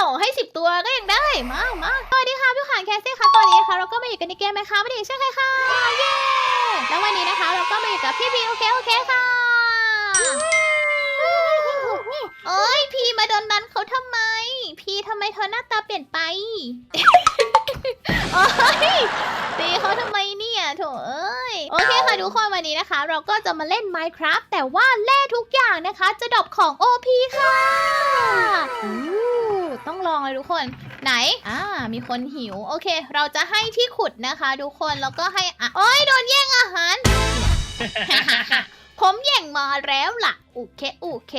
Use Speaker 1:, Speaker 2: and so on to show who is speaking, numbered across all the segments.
Speaker 1: ต่อให้สิบตัวก็ยังได้ มามาสวัสดีค่ะพี่ขานแคสซี่ค่ะตอนนี้นะคะเราก็มาอยู่กันในเกมไหมคะไม่ได้ใช่ไหมคะเย้ แล้ววันนี้นะคะ เราก็มาอยู่กับพี่บีโอเคโอเคค่ะ โอ้ยพี่มาโดนดันเขาทำไม พี่ทำไมเธอหน้าตาเปลี่ยนไปโอ้ยตีเขาทำไมเนี่ยโถเอ้ย โอเคค่ะทุกคนวันนี้นะคะ เราก็จะมาเล่น Minecraft แต่ว่าแร่ทุกอย่างนะคะ จะดรอปของ OP ค่ะ ต้องลองเลยทุกคน ไหน อ่า มีคนหิว โอเค เราจะให้ที่ขุดนะคะทุกคน แล้วก็ให้อะโอ้ยโดนแย่งอาหาร ผมแย่งมาแล้วล่ะ โอเค โอเค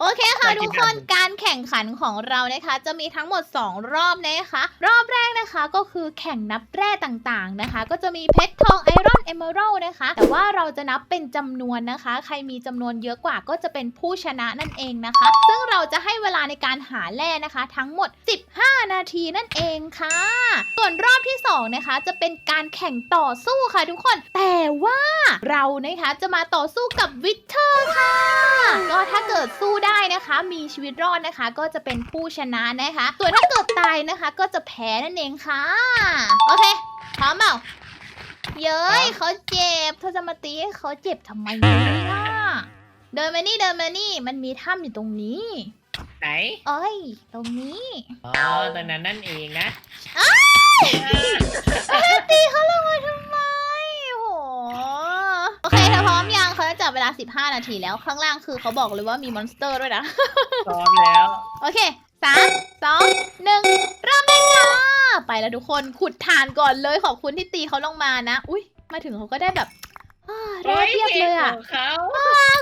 Speaker 1: โอเคค่ะ
Speaker 2: อยากกิ
Speaker 1: ทุ
Speaker 2: น
Speaker 1: กคน
Speaker 2: แบบ
Speaker 1: การแข่งขันของเรานะคะ จะมีทั้งหมด 2 รอบนะคะ รอบแรกนะคะก็คือแข่งนับแร่ต่างๆนะคะ ก็จะมีเพชรทองไอรอนเอเมอรัลนะคะ แต่ว่าเราจะนับเป็นจำนวนนะคะ ใครมีจำนวนเยอะกว่าก็จะเป็นผู้ชนะนั่นเองนะคะ ซึ่งเราจะให้เวลาในการหาแร่นะคะ ทั้งหมด 15 นาทีนั่นเองค่ะ ส่วนรอบที่2นะคะจะเป็นการแข่งต่อสู้ค่ะทุกคน แต่ว่าเรานะคะจะมาต่อสู้กับวิเทอร์ค่ะก็ถ้าเกิดสู้ได้นะคะ มีชีวิตรอดนะคะ ก็จะเป็นผู้ชนะนะคะ ส่วนถ้าเกิดตายนะคะ ก็จะแพ้นั่นเองค่ะ โอเคพร้อมเปล่าเย้ยเขาเจ็บเธอจะมาตีให้เขาเจ็บทำไมเนี่ยเดินมานี่เดินมานี่ มันมีถ้ำอยู่ตรงนี้
Speaker 2: ไหน
Speaker 1: เอ้ย ตรงนี้
Speaker 2: อ๋อตอนนั้นนั่นเองนะ
Speaker 1: ตีเขาลงมาทำไม 15 นาทีแล้วข้างล่างคือเขาบอกเลยว่ามีมอนสเตอร์ด้วยนะ
Speaker 2: พร้อมแล้ว
Speaker 1: โอเคสามสองหนึ่งเริ่มได้ค่ะ ไปแล้วทุกคนขุดฐานก่อนเลยขอบคุณที่ตีเขาลงมานะ อุ้ยมาถึงเขาก็ได้แบบอ่าแร่เทียบเลยอะ
Speaker 2: ของเขา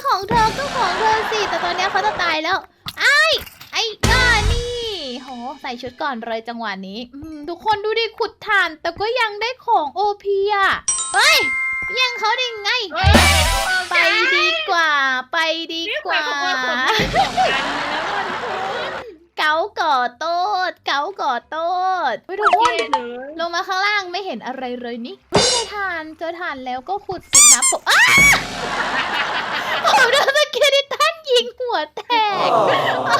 Speaker 1: ของเธอก็ของเธอสิ แต่ตอนเนี้ยเขาจะตายแล้ว ไอ้ไอ้ก้านี่โหใส่ชุดก่อนเลยจังหวะนี้อืมทุกคนดูดิขุดถ่าน แต่ก็ยังได้ของโอพีอะเฮ้ย แย่งเขาได้ไง
Speaker 2: เฮ้ย
Speaker 1: ไปดีกว่า ไปดี
Speaker 2: นี่
Speaker 1: ก
Speaker 2: หมา
Speaker 1: ว่า
Speaker 2: ยความว่าคนที่สองกันแล้วมันคุณ
Speaker 1: เกาก่อโตด เกาก่อโตดเฮ้ยทุกคน
Speaker 2: เท่เลย
Speaker 1: ลงมาข้างล่างไม่เห็นอะไรเลยนี่เฮ้ยเจอถ่านเจอถ่านแล้วก็ขุดสิครับผมอ้าผมโดนสเกลิตันยิงหัวแตก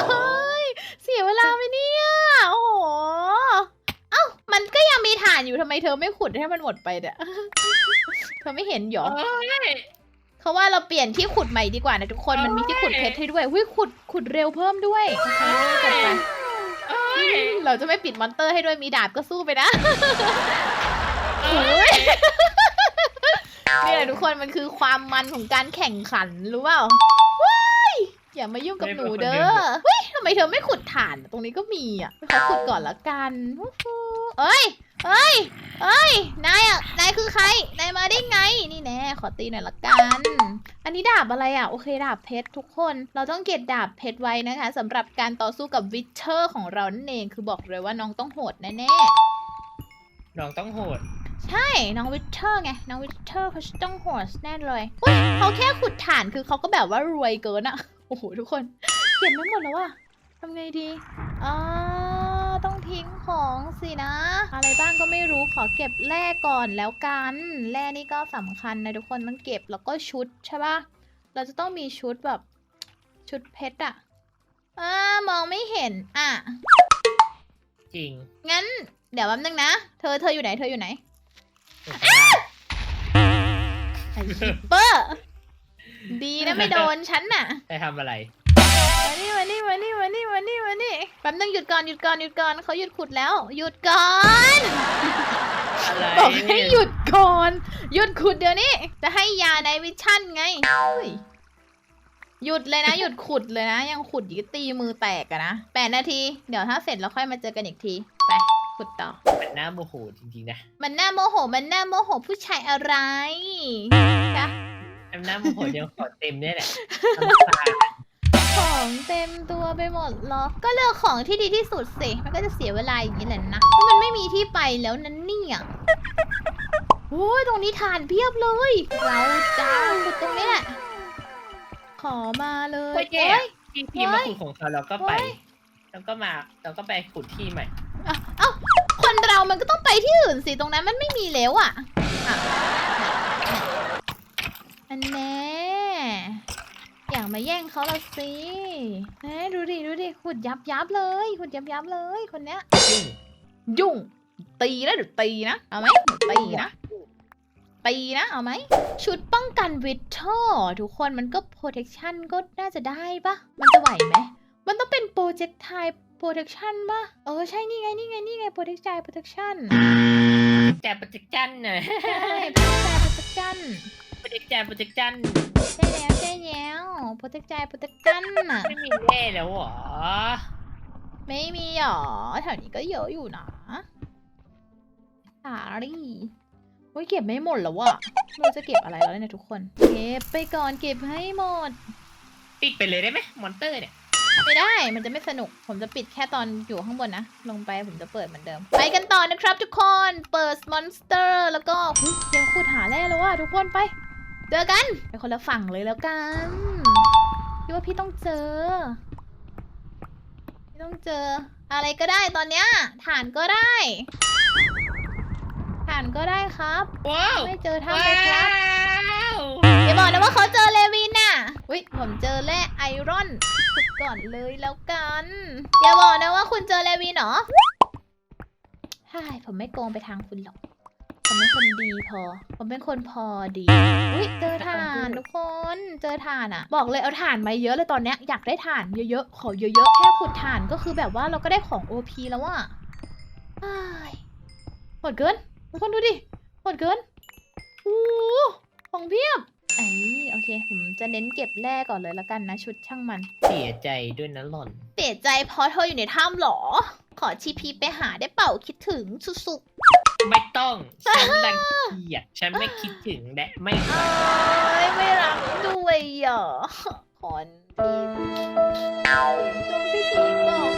Speaker 1: เฮ้ยเสียเวลาไหมเนี่ย โอ้โห เอ้า มันก็ยังมีถ่านอยู่ทำไมเธอไม่ขุดให้มันหมดไปเนี่ย เธอไม่เห็นหรอ
Speaker 2: โอ้ย
Speaker 1: เขาว่าเราเปลี่ยนที่ขุดใหม่ดีกว่านะทุกคน มันมีที่ขุดเพชรให้ด้วยวิขุดขุดเร็วเพิ่มด้วยโอเคจัดไป
Speaker 2: โอ้ย
Speaker 1: เราจะไม่ปิดมอนเตอร์ให้ด้วยมีดาบก็สู้ไปนะ
Speaker 2: โอ้ย
Speaker 1: นี่แหละทุกคนมันคือความมันของการแข่งขันรู้เปล่าว้ายอย่ามายุ่งกับหนูเด้อเฮ้ยทำไมเธอไม่ขุดถ่าน ตรงนี้ก็มีอะเขาขุดก่อนละกันวู้ฮู้ เอ้ยเอ้ยเอ้ย นายอะ นายคือใคร นายมาได้ไง นี่แน่ ขอตีหน่อยละกัน อันนี้ดาบอะไรอะ โอเคดาบเพชรทุกคน เราต้องเก็บดาบเพชรไว้นะคะสำหรับการต่อสู้กับวิเทอร์ของเรานั่นเอง คือบอกเลยว่าน้องต้องโหดแน่ๆ
Speaker 2: น้องต้องโหด
Speaker 1: ใช่ น้องวิเทอร์ไง น้องวิเทอร์เขาจะต้องโหดแน่เลยอุ๊ยเขาแค่ขุดฐานคือเขาก็แบบว่ารวยเกินอะโอ้โหทุกคน เก็บไม่หมดแล้วว่ะทำไงดีอ่าต้อง ทิ้งของสินะ อะไรบ้างก็ไม่รู้ขอเก็บแร่ก่อนแล้วกันแร่นี่ก็สำคัญนะทุกคนต้องเก็บแล้วก็ชุดใช่ปะเราจะต้องมีชุดแบบชุดเพชรอะอ่ามองไม่เห็นอะ
Speaker 2: จริง
Speaker 1: งั้น เดี๋ยวแป๊บนึงนะ เธอเธออยู่ไหนเธออยู่ไหนไอ้ชิปเปอร์ ดีนะไม่โดนฉันน่ะ
Speaker 2: ไปทำอะไร
Speaker 1: มานี่มานี่มานี่มานี่มานี่มานี่แป๊บนึงหยุดก่อนหยุดก่อนหยุดก่อนเขาหยุดขุดแล้ว หยุดก่อน
Speaker 2: อะไร
Speaker 1: บอกให้หยุดก่อน หยุดขุดเดี๋ยวนี้ จะให้ยาในวิชั่นไงเฮ้ยหยุดเลยนะหยุดขุดเลยนะ ยังขุดอีกตีมือแตกอะนะแปดนาที เดี๋ยวถ้าเสร็จแล้วค่อยมาเจอกันอีกที ไปขุดต่อ
Speaker 2: มันน่าโมโหจริงๆนะ
Speaker 1: มันน่าโมโห มันน่าโมโหผู้ชายอะไรจ้ะ
Speaker 2: มันน่าโมโหเดียวขอเต็มเนี่ยแหละน้ำตา
Speaker 1: ของเต็มตัวไปหมดหรอ ก็เลือกของที่ดีที่สุดสิ มันก็จะเสียเวลาอย่างนี้แหละนะเพราะมันไม่มีที่ไปแล้วนั่นเนี่ยโอ้ยตรงนี้ทานเพียบเลย เราจ้าขุดตรงนี้แหละ ขอมาเลย
Speaker 2: โอ้ยแย่
Speaker 1: โอ้ย
Speaker 2: ที่พี่มาขุดของเขาเราก็ไป
Speaker 1: โอ้ย
Speaker 2: แล้วก็มาเราก็ไปขุดที่ใหม่
Speaker 1: เอ้าเอ้า คนเรามันก็ต้องไปที่อื่นสิ ตรงนั้นมันไม่มีแล้วอะอะอันแน่ อยากมาแย่งเขาละสิเฮ้ดูดิดูดิหุดยับยับเลยหุดยับยับเลยคนเนี้ย
Speaker 2: ยุ่ง
Speaker 1: ยุ่ง ตีนะเดี๋ยวตีนะ เอาไหมเดี๋ยวตีนะ ตีนะ เอาไหม ชุดป้องกันวิทเทอร์ทุกคนมันก็ protection ก็น่าจะได้ปะมันจะไหวไหม มันต้องเป็น projectile protection ปะเออใช่นี่ไงนี่ไงนี่ไง projectile protection
Speaker 2: แต่โปรเจกจันน่ะ
Speaker 1: ใช่ projectile protection
Speaker 2: โปรเจกจันโปรเจกจัน
Speaker 1: ใช่แล้วใช่แล้ว projectile protection น่ะ
Speaker 2: ไม่มีแน่แล้วเหรอ
Speaker 1: ไม่มีหรอแถวนี้ก็เยอะอยู่นะสารี่โอ้ยเก็บไม่หมดแล้ววะเราจะเก็บอะไรแล้วเนี่ยทุกคน เก็บไปก่อนเก็บให้หมด
Speaker 2: ปิดไปเลยได้ไหมมอนเตอร์เนี่ย
Speaker 1: ไม่ได้ มันจะไม่สนุก ผมจะปิดแค่ตอนอยู่ข้างบนนะ ลงไปผมจะเปิดเหมือนเดิม ไปกันต่อนะครับทุกคน เปิดมอนสเตอร์ แล้วก็เฮ้ยเดี๋ยวขุดหาแร่แล้วว่ะทุกคนไป เจอกันไปคนละฝั่งเลยแล้วกันพี่ว่าพี่ต้องเจอ พี่ต้องเจอ อะไรก็ได้ตอนเนี้ยฐานก็ได้ฐานก็ได้ครับ
Speaker 2: ว้าว
Speaker 1: ไม่เจอทำเลยครับ
Speaker 2: ว้าว
Speaker 1: อย่าบอกนะว่าเขาเจอเลวินน่ะอุ้ยผมเจอแร่ไอรอนขุดก่อนเลยแล้วกันอย่าบอกนะว่าคุณเจอเลวินเหรอใช่ผมไม่โกงไปทางคุณหรอก ผมเป็นคนดีพอ ผมเป็นคนพอดีอุ้ยเจอถ่านทุกคน เจอถ่านอะ บอกเลยเอาถ่านมาเยอะเลยตอนเนี้ยอยากได้ถ่านเยอะๆ ขอเยอะๆ แค่ขุดถ่านก็คือแบบว่าเราก็ได้ของ OP แล้วอะอ้ายโหดเกินทุกคนดูดิโหดเกินโอ้โหของเพียบไอ้โอเค ผมจะเน้นเก็บแร่ก่อนเลยละกันนะ ชุดช่างมัน
Speaker 2: เสียใจด้วยนะหล่อน
Speaker 1: เสียใจเพราะเธออยู่ในถ้ำเหรอ ขอทีพีไปหาได้เป่าคิดถึงสุก
Speaker 2: ไม่ต้องฉันรังเกียจฉันไม่คิดถึงและไม่
Speaker 1: ๆ
Speaker 2: รั
Speaker 1: เอ้
Speaker 2: ก
Speaker 1: ยไม่รักด้วยเหรอคอนพีตรงพี่พีบอก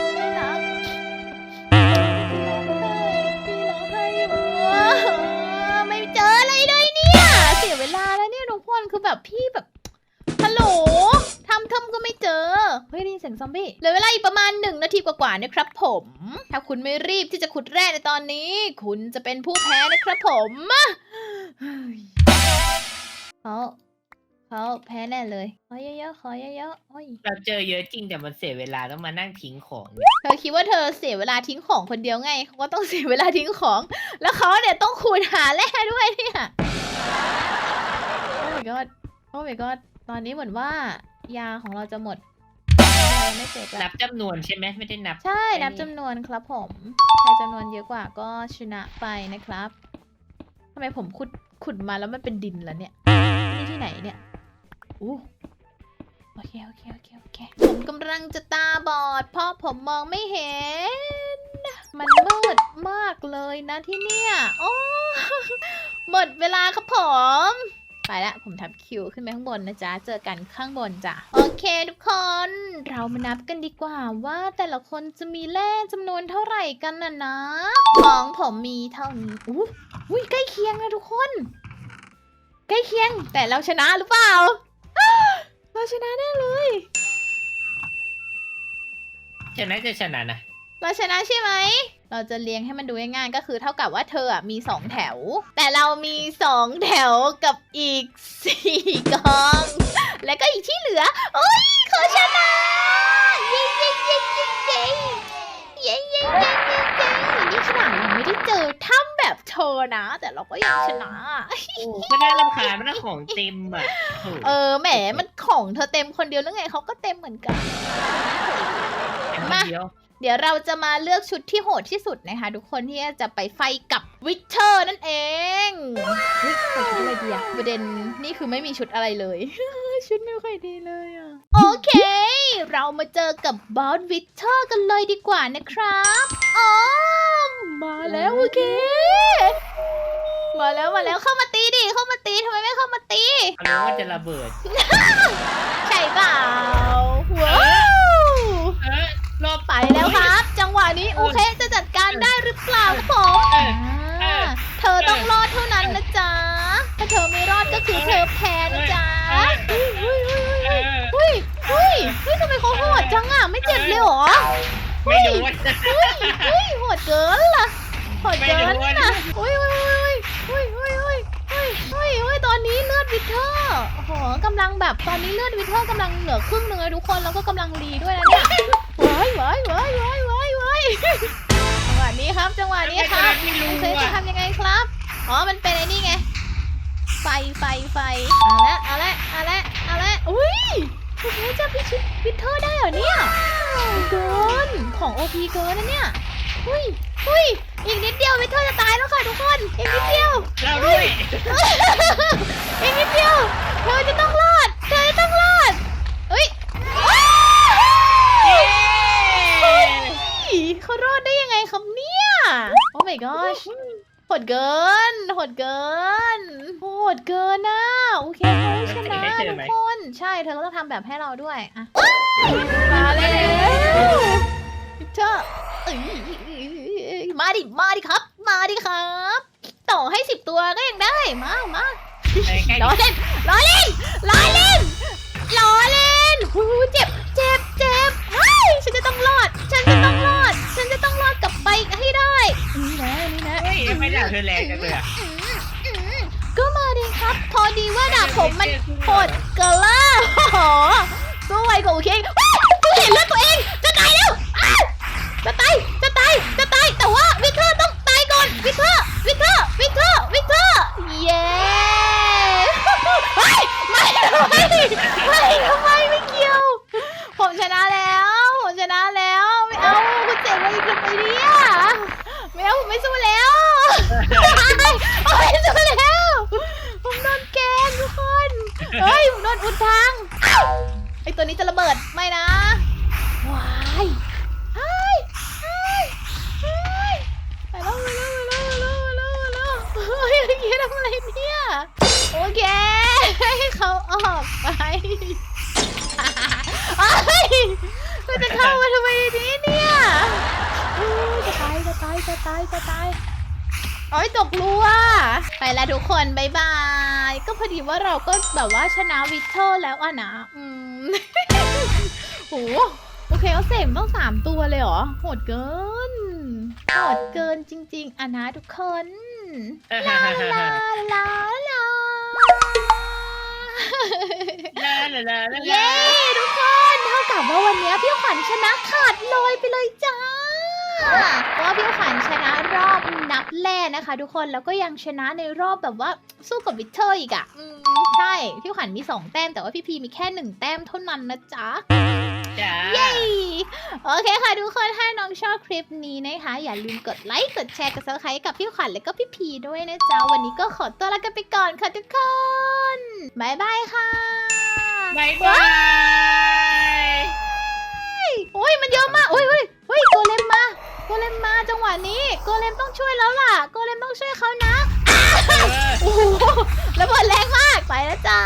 Speaker 1: งซอมบี้เหลือเวลาอีกประมาณหนึ่งนาทีกว่าๆนะครับผม ถ้าคุณไม่รีบที่จะขุดแร่ในตอนนี้ คุณจะเป็นผู้แพ้นะครับผมเฮ้ยเขาเขาแพ้แน่เลย ขอเยอะๆ ขอเยอะๆโอ้ย
Speaker 2: เราเจอเยอะจริงแต่มันเสียเวลาต้องมานั่งทิ้งของ
Speaker 1: เธอคิดว่าเธอเสียเวลาทิ้งของคนเดียวไงเขาก็ต้องเสียเวลาทิ้งของ แล้วเขาเนี่ยต้องขุดหาแร่ด้วยเนี่ยโอ้ my god โอ้ my god ตอนนี้เหมือนว่ายาของเราจะหมดเรา ยังไม่เสร็จ
Speaker 2: นั
Speaker 1: อะ
Speaker 2: บจำนวนใช่ไหมไม่ได้นับ
Speaker 1: ใช่
Speaker 2: ไอ้นี่
Speaker 1: นับจำนวนครับผม ใครจำนวนเยอะกว่าก็ชนะไปนะครับทำไมผมขุดขุดมาแล้วมันเป็นดินแล้วเนี่ย นี่ที่ไหนเนี่ยอู้โอเค โอเค โอเค โอเค ผมกำลังจะตาบอด เพราะผมมองไม่เห็น มันมืดมากเลยนะที่เนี่ย โอ้ หมดเวลาครับผม ไปละผมทับคิวขึ้นไปข้างบนนะจ๊ะ เจอกันข้างบนจ้ะ โอเคทุกคน เรามานับกันดีกว่าว่าแต่ละคนจะมีแร่จำนวนเท่าไหร่กันน่ะนะ ของผมมีเท่านี้อู้อุ้ยใกล้เคียงนะทุกคน ใกล้เคียง แต่เราชนะหรือเปล่า เราชนะแน่เลย
Speaker 2: ชนะจะชนะนะ
Speaker 1: เราชนะใช่ไหม เราจะเรียงให้มันดูง่ายๆก็คือเท่ากับว่าเธออะมีสองแถว แต่เรามีสองแถวกับอีกสี่กอง แล้วก็อีกที่เหลือ โอ้ยเขาชนะเย้เย้เย้เย้เย้เย้เย้เย้เย้เย้นี่ขนาดเราไม่ได้เจอถ้ำแบบเธอนะ แต่เราก็ยังชนะ
Speaker 2: ก็น่ารำคาญมันของเต็มอะ
Speaker 1: เออแหมมันของเธอเต็มคนเดียวแล้วไงเขาก็เต็มเหมือนกันมา
Speaker 2: เดียว
Speaker 1: เดี๋ยวเราจะมาเลือกชุดที่โหดที่สุดนะคะทุกคนที่จะไปไฟกับวิเทอร์นั่นเองเฮ้ยใส่ชุดอะไรดีอะประเด็นนี่คือไม่มีชุดอะไรเลย ชุดไม่ค่อยดีเลยอะโอเค เรามาเจอกับบอสวิเทอร์กันเลยดีกว่านะครับอ๋อมาแล้วโอเค มาแล้วมาแล้วเข้ามาตีดิเข้ามาตีทำไมไม่เข้ามาตี
Speaker 2: เขารู้ว่าจะระเบิด
Speaker 1: ใช่เปล่าว้า จังอะไม่เจ็บเลยเหรอ
Speaker 2: ไม่โดน
Speaker 1: เฮ้ยเฮ้ยโหดเกินล่ะโหดเกิน
Speaker 2: ไม่โดน
Speaker 1: น่ะเฮ้ยเฮ้ยเฮ้ยเฮ้ยเฮ้ยเฮ้ยเฮ้ยเฮ้ยเฮ้ยตอนนี้เลือดวิเทอร์โอ้โหกำลังลังแบบตอนนี้เลือดวิเทอร์กำลังเหลือครึ่งหนึ่งเลยทุกคนแล้วก็กำลังรีด้วยนะเนี่ยว้ายว้ายว้ายว้ายว้ายว้ายจังหวะนี้ครับจังหวะนี้ครับ
Speaker 2: ไม่รู้
Speaker 1: โอเคจะ
Speaker 2: อะ
Speaker 1: ทำยังไงครับอ๋อมันเป็นไอ้นี่ไงไฟไฟไฟเอาละเอาละเอาละเอาละอุ้ยคุณแม่จะพิชิตวิเทอร์ได้เหรอเนี่ย เกิน ของโอพีเกินนะเนี่ยอุ้ยอุ้ยอีกนิดเดียววิเทอร์จะตายแล้วค่ะทุกคน อีกนิดเดียว
Speaker 2: เราด้วย
Speaker 1: อีกนิดเดียวเธอจะต้องรอด เธอจะต้องรอดเอ้ย
Speaker 2: เย้
Speaker 1: เฮ้ยเขารอดได้ยังไงครับเนี่ย โอ้ my gosh โห ดเกินโหดเกินโหดเกินนะโอเคเขาชนะทุกคน ใช่เธอก็ต้องทำแบบให้เราด้วยอะมาแล้วพิเชอร์เอ้ยมาดิมาดิครับ มาดิครับ ต่อให้สิบตัวก็ยังได้มามา
Speaker 2: ใกล้
Speaker 1: ล้อเล่นล้อเล่นล้อเล่นล้อเล่นหูเจ็บเจ็บเจ็บเฮ้ยฉันจะต้องรอด ฉันจะต้องรอ ด ฉันจะต้องรอดกลับไปให้ได้นี่นะนี่นะ
Speaker 2: เฮ้ยทำไม่ด่าเธอแรงจังเลยอะ
Speaker 1: อืมอืมก็มาดีครับ พอดีว่าดาบผมมันโหดเกินละโอ้โหสู้ไวกว่าโอเคเฮ้ยกูเห็นแล้วตัวเอง จะตายแล้วอ้าวจะตาย จะตาย จะตาย แต่ว่าวิกเตอร์ต้องตายก่อน วิกเตอร์ วิกเตอร์ วิกเตอร์ วิกเตอร์ เย้ เฮ้ยไม่ไม่ไม่ทำไมไม่เกี่ยว ผมชนะแล้ว ผมชนะแล้ว ไม่เอาคุณเจ๋งมาอีกทำไมเนี่ยไม่เอา ผมไม่สู้แล้วโอ้ยสู้แล้ว ผมโดนแกล้งทุกคน เฮ้ยผมโดนอุดทางอ้าวไอตัวนี้จะระเบิดไม่นะว้ายเฮ้ยเฮ้ยเฮ้ยไปแล้วไปแล้วไปแล้วไปแล้วไปแล้วไปแล้วเฮ้ยเมื่อกี้ทำอะไรเนี่ยโอเคให้เขาออกไปเฮ้ยเราจะเข้ามาทำไมในนี้เนี่ยเฮ้ยจะตายจะตายจะตายจะตายโอ้ยตกรัวไปแล้วทุกคนบายบาย ก็พอดีว่าเราก็แบบว่าชนะวิกเตอร์แล้วอะนะ อืมโหโอเคเขาเสมต้องสามตัวเลยเหรอ โหดเกิน โหดเกินจริง ๆอะนะทุกคนลาลาลาลา
Speaker 2: ลาลาลาลา
Speaker 1: เย้ทุกคน เท่ากับว่าวันนี้พี่ขวัญชนะขาดลอยไปเลยจ้า ก็พี่ขวัญชนะรอบนับแรกนะคะ ทุกคนแล้วก็ยังชนะในรอบแบบว่าสู้กับวิเทอร์อีกอะ่ะอืมใช่พี่ขวัญมี 2 แต้มแต่ว่าพี่พีมีแค่ 1 แต้มเท่านั้นนะจ๊ะ
Speaker 2: จ้า
Speaker 1: เย้โอเคค่ะทุกคน ถ้าน้องชอบคลิปนี้นะคะ อย่าลืมกดไลค์ กดแชร์ กด subscribe กับพี่ขวัญและก็พี่พีด้วยนะจ๊ะ วันนี้ก็ขอตัวลากันไปก่อนค่ะทุกคนบายบายค่ะ
Speaker 2: บายบาย
Speaker 1: โอ้ยมันเยอะมากโอ้ยเฮ้ยเฮ้ยโกเลมมาโกเลมมาจังหวะนี้โกเลมต้องช่วยแล้วล่ะโกเลมต้องช่วยเขานะ
Speaker 2: เออ
Speaker 1: โอ้โหระเบิดแรงมากไปแล้วจ้า